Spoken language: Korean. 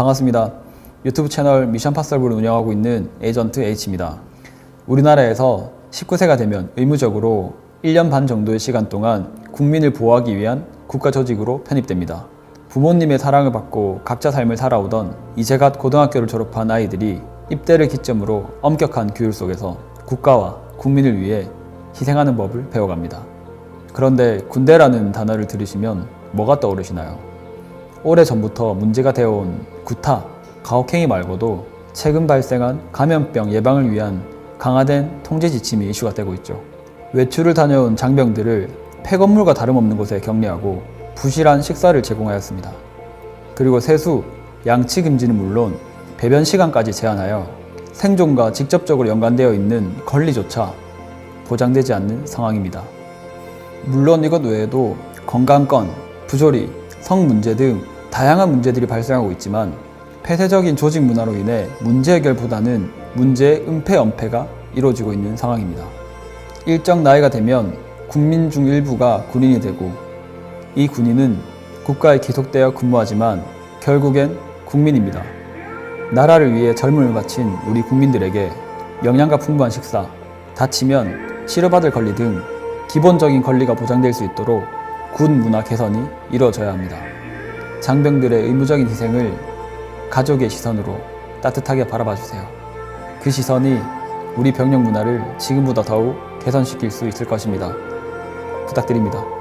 반갑습니다. 유튜브 채널 미션 파설부를 운영하고 있는 에이전트 H입니다. 우리나라에서 19세가 되면 의무적으로 1년 반 정도의 시간 동안 국민을 보호하기 위한 국가 조직으로 편입됩니다. 부모님의 사랑을 받고 각자 삶을 살아오던 이제 갓 고등학교를 졸업한 아이들이 입대를 기점으로 엄격한 교육 속에서 국가와 국민을 위해 희생하는 법을 배워갑니다. 그런데 군대라는 단어를 들으시면 뭐가 떠오르시나요? 오래 전부터 문제가 되어온 구타, 가혹행위 말고도 최근 발생한 감염병 예방을 위한 강화된 통제 지침이 이슈가 되고 있죠. 외출을 다녀온 장병들을 폐건물과 다름없는 곳에 격리하고 부실한 식사를 제공하였습니다. 그리고 세수, 양치 금지는 물론 배변 시간까지 제한하여 생존과 직접적으로 연관되어 있는 권리조차 보장되지 않는 상황입니다. 물론 이것 외에도 건강권, 부조리, 성 문제 등 다양한 문제들이 발생하고 있지만 폐쇄적인 조직 문화로 인해 문제 해결보다는 문제의 은폐 엄폐가 이루어지고 있는 상황입니다. 일정 나이가 되면 국민 중 일부가 군인이 되고 이 군인은 국가에 기속되어 근무하지만 결국엔 국민입니다. 나라를 위해 젊음을 바친 우리 국민들에게 영양가 풍부한 식사, 다치면 치료받을 권리 등 기본적인 권리가 보장될 수 있도록 군 문화 개선이 이루어져야 합니다. 장병들의 의무적인 희생을 가족의 시선으로 따뜻하게 바라봐 주세요. 그 시선이 우리 병력 문화를 지금보다 더욱 개선시킬 수 있을 것입니다. 부탁드립니다.